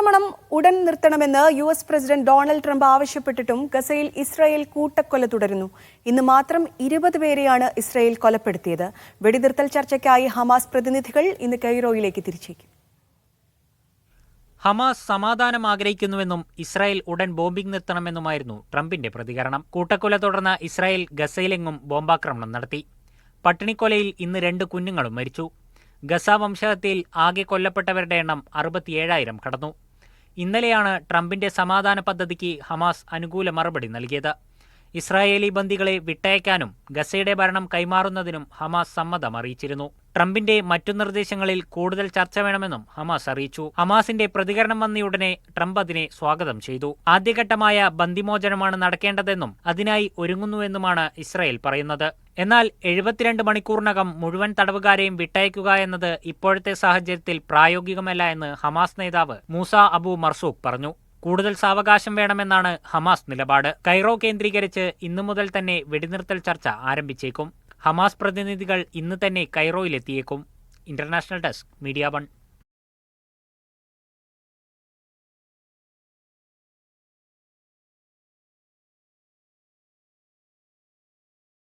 ആക്രമണം ഉടൻ നിർത്തണമെന്ന് U S president Donald Trump ആവശ്യപ്പെട്ടിട്ടും ഗസയിൽ ഇസ്രായേൽ കൂട്ടക്കൊല തുടരുന്നു. ഇന്ന് മാത്രം ഇരുപത് പേരെയാണ് ഇസ്രായേൽ കൊലപ്പെടുത്തിയത്. വെടിനിർത്തൽ ചർച്ചയ്ക്കായി ഹമാസ് പ്രതിനിധികൾ ഇന്ന് കെയ്റോയിലേക്ക് തിരിച്ചേക്കും. ഹമാസ് സമാധാനം ആഗ്രഹിക്കുന്നുവെന്നും ഇസ്രായേൽ ഉടൻ ബോംബിംഗ് നിർത്തണമെന്നുമായിരുന്നു ട്രംപിന്റെ പ്രതികരണം. കൂട്ടക്കൊല തുടർന്ന് ഇസ്രായേൽ ഗസയിലെങ്ങും ബോംബാക്രമണം നടത്തി. പട്ടിണിക്കൊലയിൽ ഇന്ന് രണ്ട് കുഞ്ഞുങ്ങളും മരിച്ചു. ഗസ വംശഹത്യയിൽ ആകെ കൊല്ലപ്പെട്ടവരുടെ എണ്ണം അറുപത്തിയേഴായിരം കടന്നു. ഇന്നലെയാണ് ട്രംപിന്റെ സമാധാന പദ്ധതിക്ക് ഹമാസ് അനുകൂല മറുപടി നൽകിയത് ഇസ്രായേലി ബന്ദികളെ വിട്ടയക്കാനും ഗസയുടെ ഭരണം കൈമാറുന്നതിനും ഹമാസ് സമ്മതം അറിയിച്ചിരുന്നു. ട്രംപിന്റെ മറ്റു നിർദ്ദേശങ്ങളിൽ കൂടുതൽ ചർച്ച വേണമെന്നും ഹമാസ് അറിയിച്ചു. ഹമാസിന്റെ പ്രതികരണം വന്നയുടനെ ട്രംപ് അതിനെ സ്വാഗതം ചെയ്തു. ആദ്യഘട്ടമായ ബന്ദിമോചനമാണ് നടക്കേണ്ടതെന്നും അതിനായി ഒരുങ്ങുന്നുവെന്നുമാണ് ഇസ്രായേൽ പറയുന്നത്. എന്നാൽ എഴുപത്തിരണ്ട് മണിക്കൂറിനകം മുഴുവൻ തടവുകാരെയും വിട്ടയക്കുക എന്നത് ഇപ്പോഴത്തെ സാഹചര്യത്തിൽ പ്രായോഗികമല്ല എന്ന് ഹമാസ് നേതാവ് മൂസ അബു മർസൂഖ് പറഞ്ഞു. കൂടുതൽ സാവകാശം വേണമെന്നാണ് ഹമാസ് നിലപാട്. കൈറോ കേന്ദ്രീകരിച്ച് ഇന്നു മുതൽ തന്നെ വെടിനിർത്തൽ ചർച്ച ആരംഭിച്ചേക്കും. ഹമാസ് പ്രതിനിധികൾ ഇന്ന് തന്നെ കൈറോയിലെത്തിയേക്കും. International desk media one.